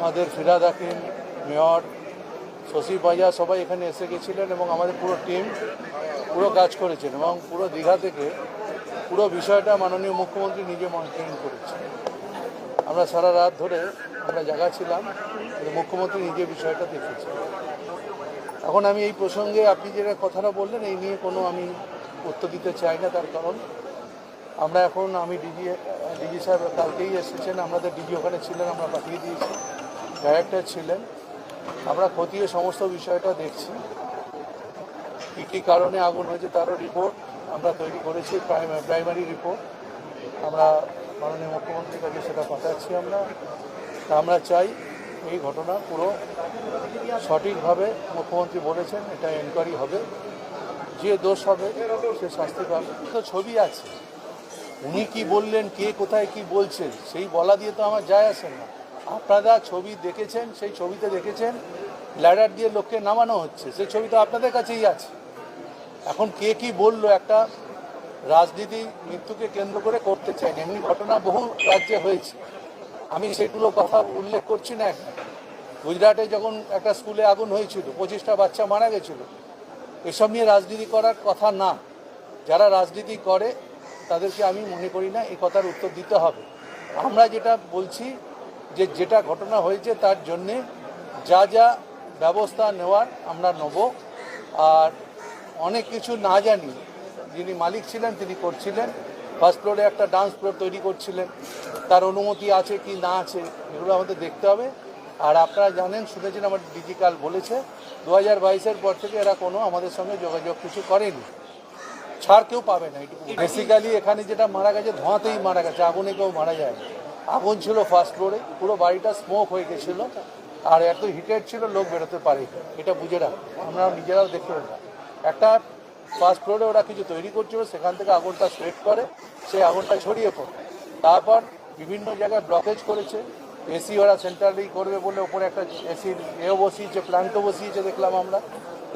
আমাদের ফিরাদ হাকিম, মেয়র, শশী পাইয়া সবাই এখানে এসে গেছিলেন এবং আমাদের পুরো টিম পুরো কাজ করেছেন এবং পুরো দীঘা থেকে পুরো বিষয়টা মাননীয় মুখ্যমন্ত্রী নিজে মনিটরিং করেছেন। আমরা সারা রাত ধরে আমরা জায়গা ছিলাম মুখ্যমন্ত্রী নিজে বিষয়টা দেখেছেন। এখন আমি এই প্রসঙ্গে আপনি যেটা কথাটা বললেন, এই নিয়ে কোনো আমি উত্তর দিতে চাই না, তার কারণ আমরা এখন আমি ডিজি ডিজি সাহেব কালকেই এসেছেন আমাদের ডিজি ওখানে ছিলেন, আমরা পাঠিয়ে দিয়েছি। ডাইরেক্টর ছিলেন। আমরা খতিয়ে সমস্ত বিষয়টা দেখছি। কী কী কারণে আগুন হয়েছে তারও রিপোর্ট আমরা তৈরি করেছি প্রাইমারি রিপোর্ট আমরা মাননীয় মুখ্যমন্ত্রীর কাছে সেটা পাঠাচ্ছি আমরা। তা আমরা চাই এই ঘটনা পুরো সঠিকভাবে মুখ্যমন্ত্রী বলেছেন, এটা এনকোয়ারি হবে। যে দোষ হবে, সে শাস্তি পাবে। তো ছবি আছে। উনি কি বললেন, কে কোথায় কি বলছেন, সেই বলা দিয়ে তো আমার যায় আসে না। আপনারা ছবি দেখেছেন, সেই ছবিতে দেখেছেন, ল্যাডার দিয়ে লোককে নামানো হচ্ছে। সেই ছবি তো আপনাদের কাছেই আছে। এখন কে কি বলল একটা রাজনীতি মৃত্যুকে কেন্দ্র করে করতে চাই এমনি ঘটনা বহু রাজ্যে হয়েছে। আমি সেগুলো কথা উল্লেখ করছি না এখন। গুজরাটে যখন একটা স্কুলে আগুন হয়েছিল, পঁচিশটা বাচ্চা মারা গেছিল, এসব নিয়ে রাজনীতি করার কথা না। যারা রাজনীতি করে, তাদেরকে আমি মনে করি না, এই কথার উত্তর দিতে হবে। আমরা যেটা বলছি যে যেটা ঘটনা হয়েছে তার জন্যে যা যা ব্যবস্থা নেওয়ার আমরা নেব। আর অনেক কিছু না জানি যিনি মালিক ছিলেন তিনি করছিলেন। ফার্স্ট ফ্লোরে একটা ডান্স ফ্লোর তৈরি করছিলেন। তার অনুমতি আছে কি না আছে এগুলো আমাদের দেখতে হবে। আর আপনারা জানেন শুনেছেন আমার ডিজিটাল বলেছে দু হাজার বাইশের পর থেকে এরা কোনো আমাদের সঙ্গে যোগাযোগ কিছু করেনি। ছাড় কেউ পাবে না। বেসিক্যালি এখানে যেটা মারা গেছে ধোঁয়াতেই মারা গেছে আগুনে কেউ মারা যায় না আগুন ছিল ফার্স্ট ফ্লোরে পুরো বাড়িটা স্মোক হয়ে গেছিল, আর এত হিটেড ছিল, লোক বেরোতে পারে এটা বুঝে রাখ আমরা নিজেরাও দেখতে পাবো একটা ফার্স্ট ফ্লোরে ওরা কিছু তৈরি করছিল, সেখান থেকে আগুনটা স্প্রেড করে, সেই আগুনটা ছড়িয়ে পড়ে। তারপর বিভিন্ন জায়গায় ব্লকেজ করেছে। এসি ওরা সেন্ট্রালি করবে বলে ওপরে একটা এসির এও বসিয়েছে প্ল্যান্টও বসিয়েছে, দেখলাম আমরা।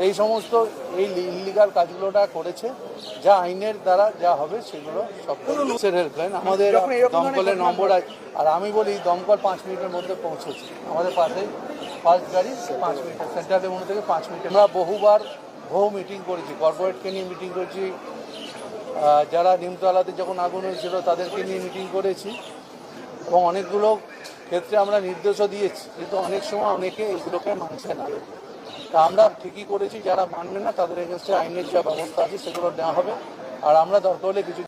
এই সমস্ত এই ইলিগাল কাজগুলোটা করেছে যা আইনের দ্বারা যা হবে সেগুলো সব হেল্পলাইন আমাদের দমকলের নম্বর আছে আর আমি বলি দমকল পাঁচ মিনিটের মধ্যে পৌঁছেছে। আমাদের পাশে ফার্স্ট গাড়ি পাঁচ মিনিট সেন্ট্রালের মধ্যে থেকে পাঁচ মিনিট আমরা বহুবার বহু মিটিং করেছি কর্পোরেটকে নিয়ে মিটিং করেছি। যারা নিমতলাতে যখন আগুন হয়েছিল তাদেরকে নিয়ে মিটিং করেছি। এবং অনেকগুলো ক্ষেত্রে আমরা নির্দেশও দিয়েছি। কিন্তু অনেক সময় অনেকে এগুলোকে মানছে না। তা আমরা ঠিকই করেছি, যারা মানবে না তাদের এগেনস্টে আইনের যা ব্যবস্থা আছে সেগুলো নেওয়া হবে। আর আমরা দরকার হলে কিছু